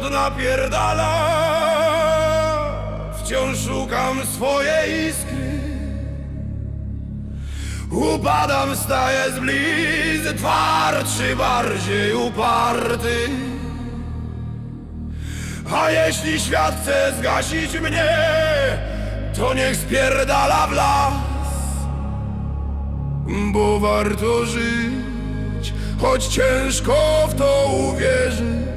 napierdala. Wciąż szukam swojej iskry. Upadam, staję z blizy Twardszy, bardziej uparty. A jeśli świat chce zgasić mnie To niech spierdala w las. Bo warto żyć Choć ciężko w to uwierzyć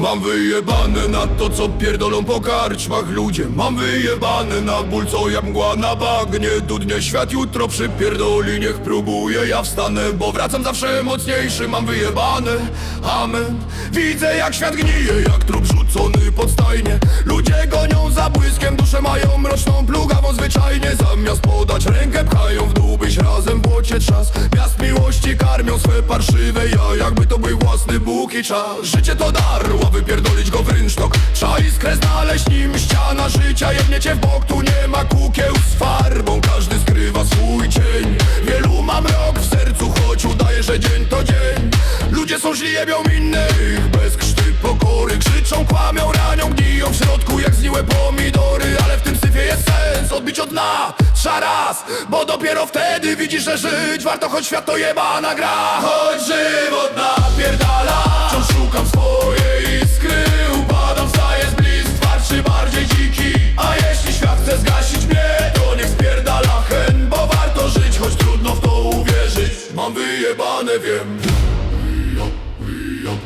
Mam wyjebane na to, co pierdolą po karczmach ludzie. Mam wyjebane na ból, co jak mgła na bagnie Dudnie. Świat jutro przypierdoli, niech próbuje Ja wstanę, bo wracam zawsze mocniejszy. Mam wyjebane, amen. Widzę jak świat gnije, jak trup rzucony pod stajnie. Ludzie gonią za błyskiem, dusze mają mroczną plugawą zwyczajnie. Zamiast podać rękę, pchają w dół, byś razem w błocie czas Miast miłości karmią swe parszywe to był własny Bóg i czas. Życie to dar, a wypierdolić go w rynsztok. Trzeba iskrę znaleźć, nim ściana życia Jebnie cię w bok, tu nie ma kukieł z farbą Każdy skrywa swój cień. Wielu mam rok w sercu, choć udaje, że dzień to dzień. Ludzie są źli, jebią innych Bez krzty pokory. Krzyczą, kłamią, ranią, gniją w środku Jak zniłe pomidory. Ale w tym syfie jest sens Odbić od dna, trzeba raz. Bo dopiero wtedy widzisz, że żyć Warto, choć świat to jebana gra. Choć żywot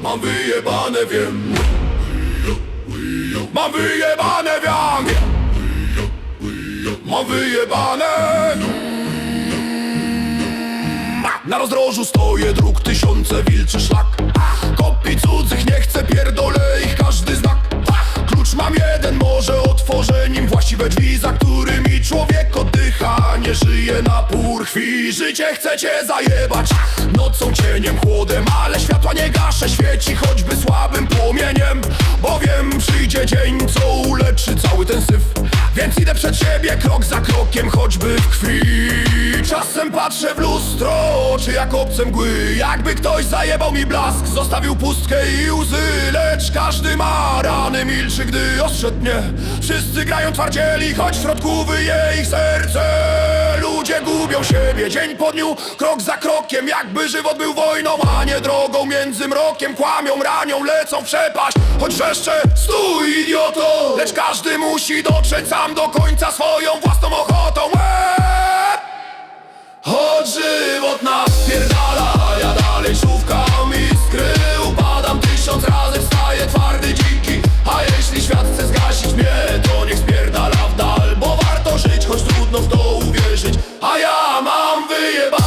Mam wyjebane, wiem. Mam wyjebane, wiem Mam wyjebane. Na rozdrożu stoję dróg tysiące wilczy szlak. Kopii cudzych nie chcę, pierdolę ich każdy znak. Klucz mam jeden, może otworzę nim właściwe drzwi Za krwi Życie chcecie zajebać. Nocą, cieniem, chłodem Ale światła nie gaszę, świeci choćby słabym płomieniem Bowiem przyjdzie dzień, co uleczy cały ten syf. Więc idę przed siebie krok za krokiem, choćby w krwi. Czasem patrzę w lustro, jak obce mgły. Jakby ktoś zajebał mi blask, zostawił pustkę i łzy. Lecz każdy ma rany, milczy, gdy ostrzedł mnie. Wszyscy grają twardzieli, choć w środku wyje ich serce. Ludzie gubią siebie dzień po dniu, krok za krokiem Jakby żywot był wojną, a nie drogą. Między mrokiem Kłamią, ranią, lecą w przepaść. Choć wrzeszcze, stój idioto! Lecz każdy musi dotrzeć sam do końca swoją własną ochotą! Choć żywot nas Talerzówka mi skrył Padam tysiąc razy, wstaję twardy, dziki. A jeśli świat chce zgasić mnie To niech spierdala w dal Bo warto żyć, choć trudno w to uwierzyć. A ja mam wyjebać